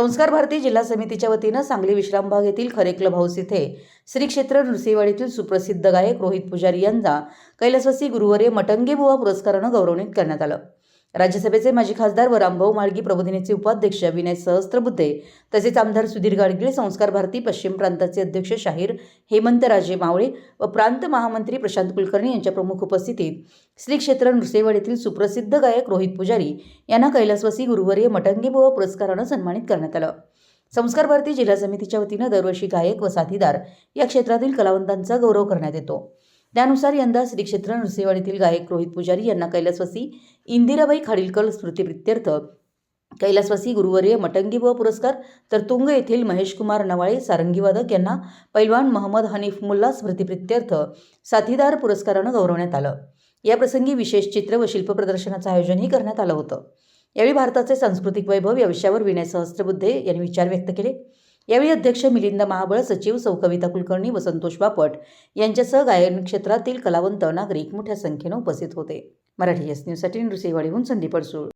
संस्कार भारती जिल्हा समितीच्या वतीनं सांगली विश्रामबाग येथील खरेक्लब हाऊस येथे श्री क्षेत्र नृसिंहवाडीतील सुप्रसिद्ध गायक रोहित पुजारी यांना कैलासवासी गुरुवर्य मटंगे बुवा पुरस्कारानं गौरवण्यात करण्यात आलं. राज्यसभेचे माजी खासदार व रामभाऊ माळगी प्रबोधिनीचे उपाध्यक्ष विनय सहस्त्रबुद्धे तसेच आमदार सुधीर गाडगीळ संस्कार भारती पश्चिम प्रांताचे अध्यक्ष शाहीर हेमंतराजे मावळे व प्रांत महामंत्री प्रशांत कुलकर्णी यांच्या प्रमुख उपस्थितीत श्री क्षेत्र येथील सुप्रसिद्ध गायक रोहित पुजारी यांना कैलासवासी गुरुवर्य मटंगे पुरस्कारानं सन्मानित करण्यात आलं. संस्कार भारती जिल्हा समितीच्या वतीनं दरवर्षी गायक व साथीदार या क्षेत्रातील कलावंतांचा गौरव करण्यात येतो. त्यानुसार यंदा श्री क्षेत्र नृसिंहवाडीतील गायक रोहित पुजारी यांना कैलासवासी इंदिराबाई खाडीलकर स्मृतिप्रित्यर्थ कैलासवासी गुरुवर्य मटंगीबुवा पुरस्कार तर तुंग येथील महेशकुमार नवाळे सारंगीवादक यांना पैलवान महम्मद हनीफ मुल्ला स्मृतिप्रित्यर्थ साथीदार पुरस्कारानं गौरवण्यात आलं. याप्रसंगी विशेष चित्र व शिल्प प्रदर्शनाचं आयोजनही करण्यात आलं होतं. यावेळी भारताचे सांस्कृतिक वैभव या विषयावर विनय सहस्त्रबुद्धे यांनी विचार व्यक्त केले. यावेळी अध्यक्ष मिलिंद महाबळ सचिव सौ कविता कुलकर्णी व संतोष बापट यांच्यासह गायन क्षेत्रातील कलावंत नागरिक मोठ्या संख्येनं उपस्थित होते. मराठी एस न्यूजसाठी नृसिंहवाडीहून संदीप अडसूळ.